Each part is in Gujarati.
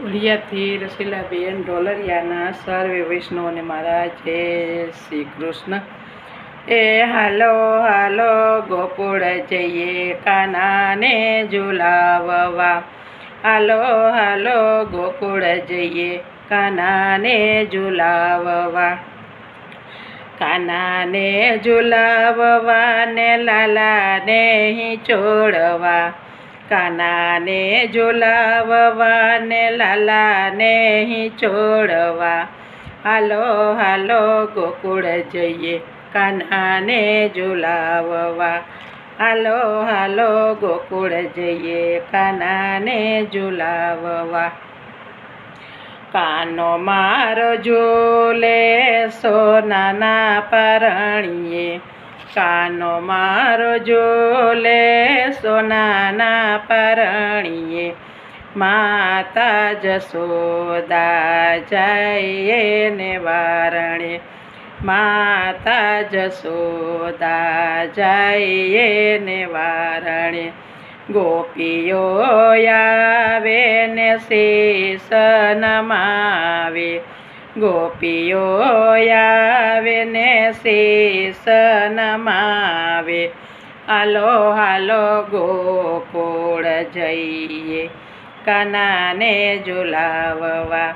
ઓડિયાથી રસીલાબેન ઢોલરિયાના સર્વે વૈષ્ણવને મારા જય શ્રી કૃષ્ણ. એ હાલો હાલો, ગોકુળ જઈએ કાનાને ઝુલાવવા. હાલો હાલો, ગોકુળ જઈએ કાનાને ઝુલાવવા. કાનાને ઝુલાવવા ને લાલાને ચોડવા કાનાને ઝુલાવવાને, લાલાને છોડવા. હાલો હાલો, ગોકુળ જઈએ કાનાને ઝુલાવવા. હાલો હાલો, ગોકુળ જઈએ કાનાને ઝુલાવવા. કાનો મારો ઝૂલે સોનાના પરણીએ. કાનો મારો જોલે સોનાના પરણીએ, માતા જસોદા જઈએ ને વારણે. માતા જસોદા જઈએ ને વારણે. ગોપીઓ આવે ને શેષ નમાવે ગોપીઓ આવે ને શેષ નમાવે. હાલો હાલો, ગોકુળ જઈએ કાનાને ઝુલાવવા.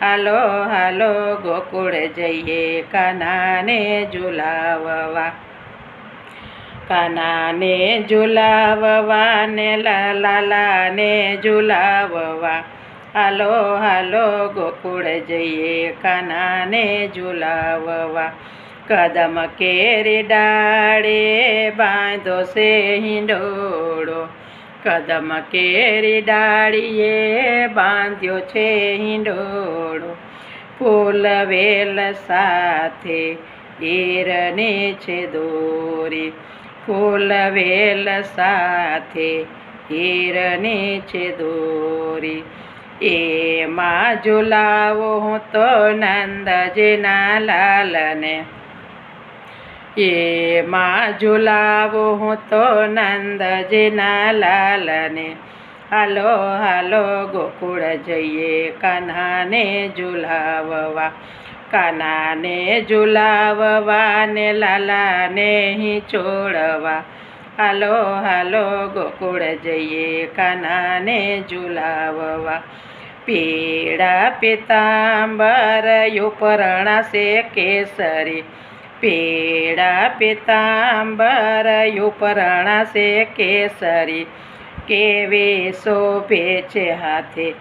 હાલો હાલો, ગોકુળ જઈએ કાનાને ઝુલાવવા. કાનાને ઝુલાવવા ને લાલાને ઝુલાવવા. હાલો હાલો, ગોકુળ જઈએ કાનાને ઝુલાવવા. કદમ કેરી ડાળે બાંધો સે હિંડોળો. કદમ કેરી ડાળીએ બાંધ્યો છે હિંડોળો. ફૂલ વેલ સાથે હીરને છે દોરી. ફૂલ વેલ સાથે હીરને છે દોરી. એમાં ઝુલાવો હું તો નંદજીના લાલને એમાં ઝુલાવો હું તો નંદજીના લાલને હાલો હાલો, ગોકુળ જઈએ કાનાને ઝુલાવવા કાનાને ઝુલાવવા ને લાલાને છોડવા હાલો હાલો, ગોકુળ જઈએ કાનાને ઝુલાવવા. પીળા પિતાંબર ઉપરણા છે કેસરી. પીળા પિતાંબર ઉપરણા છે કેસરી. કેવી શોભે છે હાથે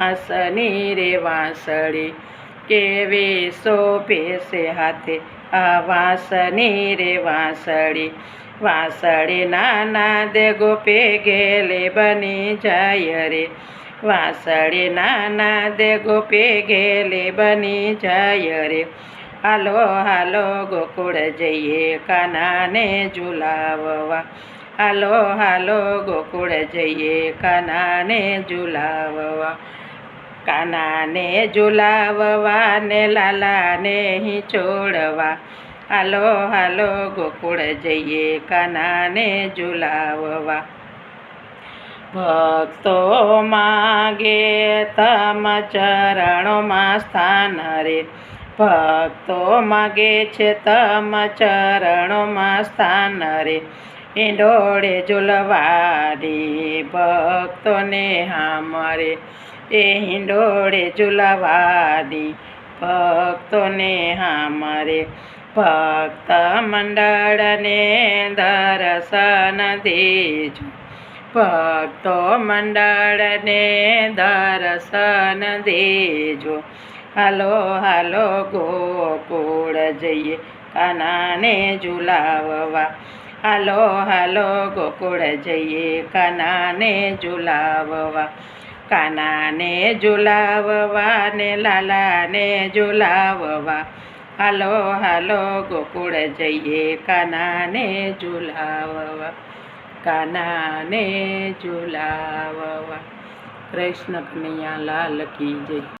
વાંસની રે વાંસળી. કેવી શોભે છે હાથે આ વાંસની રે વાસળી, વાંસળી નાના દે ગોપે ગેલે બની જાય રે. વાંસળી નાના દે ગોપે ગેલે બની જાય રે. હાલો હાલો ગોકુળ જઈએ કાનાને ઝુલાવવા. હાલો હાલો ગોકુળ જઈએ કાનાને ઝુલાવવા. કાનાને ઝુલાવવાને, લાલાને છોડવા. હાલો હાલો, ગોકુળ જઈએ કાનાને ઝુલાવવા. ભક્તો માગે તમ ચરણોમાં સ્થાન રે. ભક્તો માગે છે તમ ચરણોમાં સ્થાન રે. ઈંડોળે ઝુલવાડી ભક્તોને હામરે. એ હિંડોળે ઝુલાવાદી ભક્તોને હામરે. ભક્ત મંડળને દર્શન દેજો. ભક્તો મંડળને દર્શન દેજો. હાલો હાલો, ગોકુળ જઈએ કાનાને ઝુલાવવા. હાલો હાલો, ગોકુળ જઈએ કાનાને ઝુલાવવા. કાનાને ઝુલાવવા ને લાલાને ઝુલાવવા. હાલો હાલો, ગોકુળ જઈએ કાનાને ઝુલાવવા. કાનાને ઝુલાવવા. કૃષ્ણ કનૈયા લાલ કી જય.